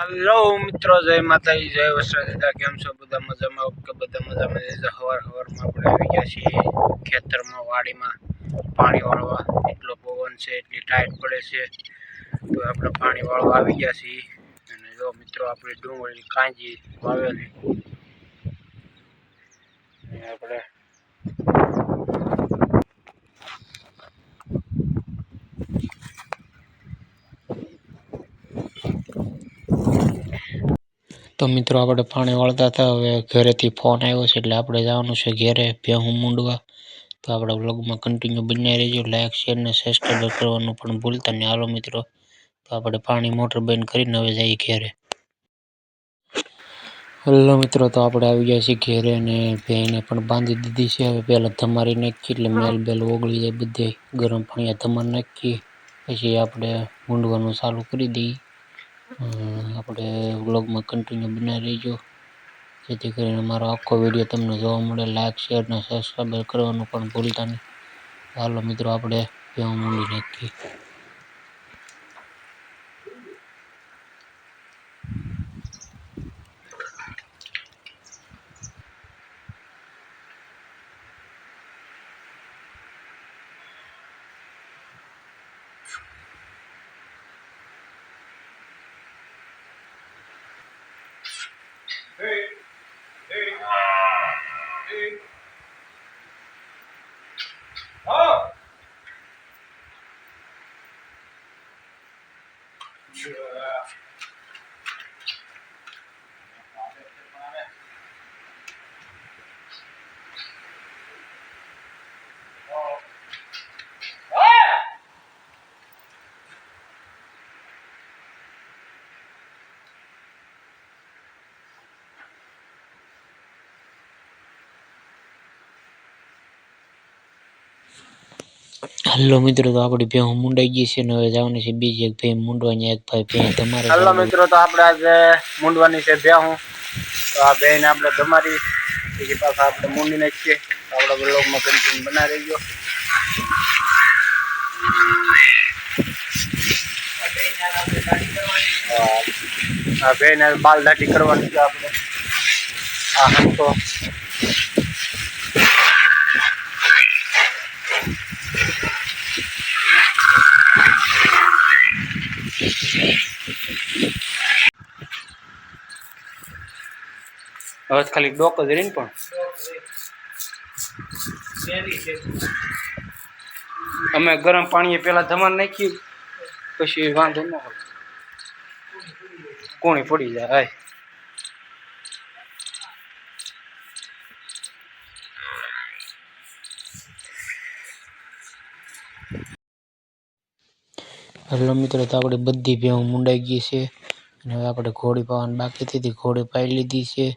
Hello મિત્રો, જય માતાજી, જય વસરા દીધા કેમ છો? બધા મજામાં? ઓકે, બધા મજામાં. છે હવાર હવારમાં આપણે આવી ગયા છીએ ખેતરમાં, વાડીમાં. પાણી વાળવા. એટલો પવન છે, એટલી ટાઈટ પડે છે. તો આપણે પાણી વાળવા આવી ગયા છીએ. અને જો મિત્રો, આપણે ડુંગળી કાંજી વાવેલી. આપણે તો મિત્રો આપણે પાણી વાળતા હતા, હવે ઘરેથી ફોન આવ્યો છે એટલે આપણે જવાનું છે ઘેરે. ભેહું મૂંડવા. તો આપણા બ્લોગમાં કન્ટિન્યુ બનાવી રહેજો. લાઇક શેર ને સબસ્ક્રાઈબ કરવાનું પણ ભૂલતા નહીં. હાલો મિત્રો. તો આપણે પાણી મોટર બંધ કરીને હવે જઈએ ઘેરે. હલો મિત્રો, તો આપણે આવી ગયા છીએ ઘેરે અને ભેંને પણ બાંધી દીધી છે. હવે પહેલાં ધમારી નાખી એટલે મેલ બેલ ઓગળી જાય બધે. ગરમ પાણી ધમાર નાખીએ. પછી આપણે મૂંડવાનું ચાલુ કરી દઈએ. આપણે વ્લોગમાં કન્ટિન્યુ બનાવી રહીજો. જેથી કરીને મારો આખો વીડિયો તમને જોવા મળે. લાઈક શેર અને સબસ્ક્રાઈબ કરવાનું પણ ભૂલતા નહીં. હાલો મિત્રો, આપણે કહેવા મૂંડી નાખીએ. giraffe. હલો મિત્રો તો આપણી ભેહું મુંડાઈ ગઈ છે ને હવે જવાની છે બીજી એક ભાઈ મુંડવાની એક ભાઈ ભેં તમારે હલો મિત્રો તો આપણે આજે મુંડવાની છે ભેહું. તો આ ભેંને આપણે તમારી બીજી પાછા આપણે મૂંડી નાખીએ. આપણે બ્લોગમાં કન્ટિન્યુ બનાવી રહીજો હા. આ ને બાલ દાઢી કરવાની છે આપણે આ હંતો હવે ખાલી ડોક જ રહી પણ. અમે ગરમ પાણીએ પેલા ધમાન નાખી પછી વાંધો ન હોય કોણી પડી જાય હેલો મિત્રો તો આપણે બધી ભેહું મુંડાઈ ગઈ છે. અને હવે આપણે ઘોડી પાવાની બાકી હતી ઘોડી પાઈ લીધી છે.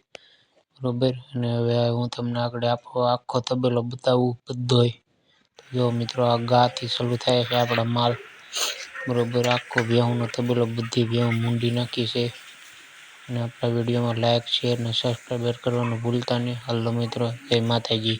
બરોબર? અને હવે હું તમને આગળ આખો આખો તબેલો બતાવું બધોય. જો મિત્રો, આ ગાથી શરૂ થાય છે આપણા માલ. બરોબર? આખો ભેહુંનો તબેલો બધી ભેહું મૂંડી નાખી છે. અને આપણા વિડીયોમાં લાઈક શેર અને સબસ્ક્રાઈબર કરવાનું ભૂલતા નહીં. હલો મિત્રો, જય માતાજી.